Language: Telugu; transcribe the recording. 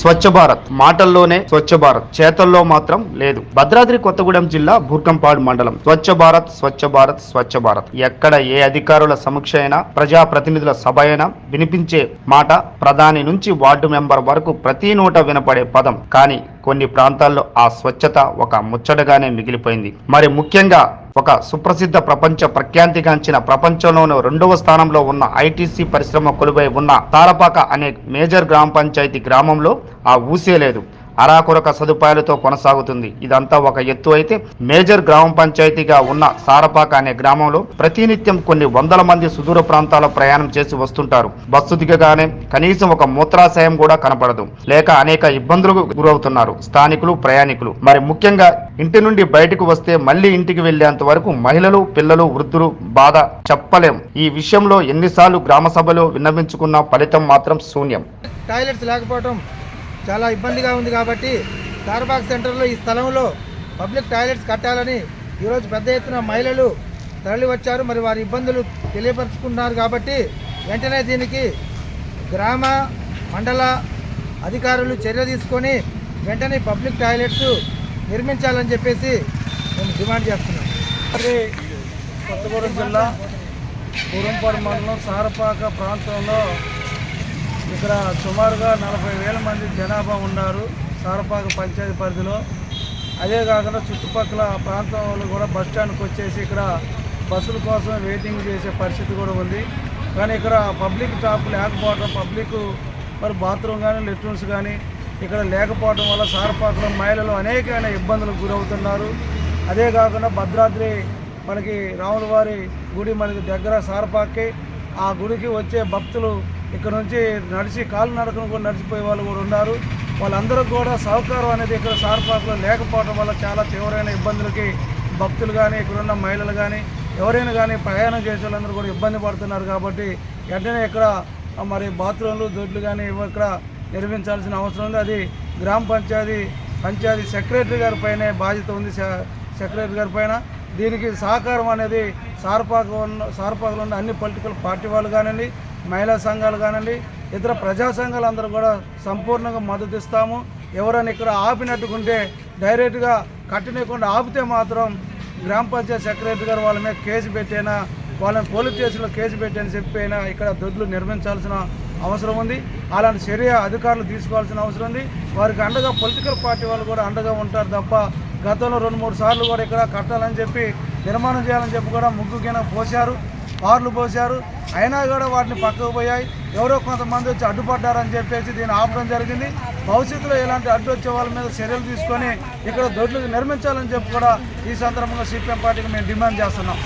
స్వచ్ఛ భారత్ మాటల్లోనే స్వచ్ఛ భారత్ చేతల్లో మాత్రం లేదు. భద్రాద్రి కొత్తగూడెం జిల్లా బూర్కంపాడు మండలం. స్వచ్ఛ భారత్ స్వచ్ఛ భారత్ స్వచ్ఛ భారత్. ఎక్కడ ఏ అధికారుల సమీక్ష అయినా ప్రజా ప్రతినిధుల సభ అయినా వినిపించే మాట ప్రధాని నుంచి వార్డు మెంబర్ వరకు ప్రతి నోట వినపడే పదం. కానీ కొన్ని ప్రాంతాల్లో ఆ స్వచ్ఛత ఒక ముచ్చటగానే మిగిలిపోయింది. మరి ముఖ్యంగా ఒక సుప్రసిద్ధ ప్రపంచ ప్రఖ్యాతిగాంచిన ప్రపంచంలోనూ రెండవ స్థానంలో ఉన్న ఐటీసీ పరిశ్రమ కొలువై ఉన్న తారపాక అనే మేజర్ గ్రామ పంచాయతీ గ్రామంలో ఆ ఊసే లేదు. అరాకొరక సదుపాయాలతో కొనసాగుతుంది. ఇదంతా ఒక ఎత్తు అయితే మేజర్ గ్రామ పంచాయతీగా ఉన్న సారపాక అనే గ్రామంలో ప్రతినిత్యం కొన్ని వందల మంది సుదూర ప్రాంతాల ప్రయాణం చేసి వస్తుంటారు. బస్సు దిగగానే కనీసం ఒక మూత్రాశయం కూడా కనపడదు. లేక అనేక ఇబ్బందులకు గురవుతున్నారు స్థానికులు ప్రయాణికులు. మరి ముఖ్యంగా ఇంటి నుండి బయటకు వస్తే మళ్ళీ ఇంటికి వెళ్ళేంత వరకు మహిళలు పిల్లలు వృద్ధులు బాధ చెప్పలేం. ఈ విషయంలో ఎన్నిసార్లు గ్రామ సభలో విన్నవించుకున్న ఫలితం మాత్రం శూన్యం. టాయిలెట్స్ లేకపోవడం చాలా ఇబ్బందిగా ఉంది కాబట్టి చార్బాగ్ సెంటర్లో ఈ స్థలంలో పబ్లిక్ టాయిలెట్స్ కట్టాలని ఈరోజు పెద్ద ఎత్తున మహిళలు తరలివచ్చారు మరి వారి ఇబ్బందులు తెలియపరుచుకున్నారు కాబట్టి వెంటనే దీనికి గ్రామ మండల అధికారులు చర్య తీసుకొని వెంటనే పబ్లిక్ టాయిలెట్స్ నిర్మించాలని చెప్పేసి మేము డిమాండ్ చేస్తున్నాం. కొత్తగూడెం జిల్లా పూరంపాడు మండలం సారపాక ప్రాంతంలో ఇక్కడ సుమారుగా నలభై వేల మంది జనాభా ఉన్నారు సారపాక పంచాయతీ పరిధిలో. అదే కాకుండా చుట్టుపక్కల ప్రాంతంలో కూడా బస్ స్టాండ్కి వచ్చేసి ఇక్కడ బస్సుల కోసం వెయిటింగ్ చేసే పరిస్థితి కూడా ఉంది. కానీ ఇక్కడ పబ్లిక్ టాప్ లేకపోవడం పబ్లిక్ మరి బాత్రూమ్ కానీ లెట్రూమ్స్ కానీ ఇక్కడ లేకపోవడం వల్ల సారపాకలో మహిళలు అనేకమైన ఇబ్బందులకు గురవుతున్నారు. అదే కాకుండా భద్రాద్రి మనకి రాములవారి గుడి మనకి దగ్గర సారపాకి ఆ గుడికి వచ్చే భక్తులు ఇక్కడ నుంచి నడిచి కాలు నడకను కూడా నడిచిపోయే వాళ్ళు కూడా ఉన్నారు. వాళ్ళందరూ కూడా సహకారం అనేది ఇక్కడ సార్పాకులో లేకపోవడం వల్ల చాలా తీవ్రమైన ఇబ్బందులకి భక్తులు కానీ ఇక్కడున్న మహిళలు కానీ ఎవరైనా కానీ ప్రయాణం చేసే వాళ్ళందరూ కూడా ఇబ్బంది పడుతున్నారు కాబట్టి వెంటనే ఇక్కడ మరి బాత్రూంలు దొడ్లు కానీ ఇక్కడ నిర్మించాల్సిన అవసరం ఉంది. అది గ్రామ పంచాయతీ పంచాయతీ సెక్రటరీ గారి పైనే బాధ్యత ఉంది సెక్రటరీ గారి పైన. దీనికి సహకారం అనేది సార్పాక ఉన్న సారపాకలో ఉన్న అన్ని పొలిటికల్ పార్టీ వాళ్ళు కానివ్వండి మహిళా సంఘాలు కానివ్వండి ఇతర ప్రజా సంఘాలు అందరూ కూడా సంపూర్ణంగా మద్దతు ఇస్తాము. ఎవరైనా ఇక్కడ ఆపినట్టుకుంటే డైరెక్ట్గా కట్టనీయకుండా ఆపితే మాత్రం గ్రామ పంచాయతీ సెక్రటరీ గారు వాళ్ళ మీద కేసు పెట్టైనా వాళ్ళని పోలీస్ స్టేషన్లో కేసు పెట్టని చెప్పి ఇక్కడ దొడ్లు నిర్మించాల్సిన అవసరం ఉంది. అలాంటి చర్య అధికారులు తీసుకోవాల్సిన అవసరం ఉంది. వారికి అండగా పొలిటికల్ పార్టీ వాళ్ళు కూడా అండగా ఉంటారు తప్ప గతంలో రెండు మూడు సార్లు కూడా ఇక్కడ కట్టాలని చెప్పి నిర్మాణం చేయాలని చెప్పి కూడా ముగ్గుకిన పోశారు. కార్లు పోశారు. అయినా కూడా వాటిని పక్కకు పోయాయి. ఎవరో కొంతమంది వచ్చి అడ్డుపడ్డారని చెప్పేసి దీన్ని ఆపడం జరిగింది. భవిష్యత్తులో ఇలాంటి అడ్డు వచ్చే వాళ్ళ మీద చర్యలు తీసుకొని ఇక్కడ దొడ్లు నిర్మించాలని చెప్పి కూడా ఈ సందర్భంగా సిపిఎం పార్టీకి మేము డిమాండ్ చేస్తున్నాం.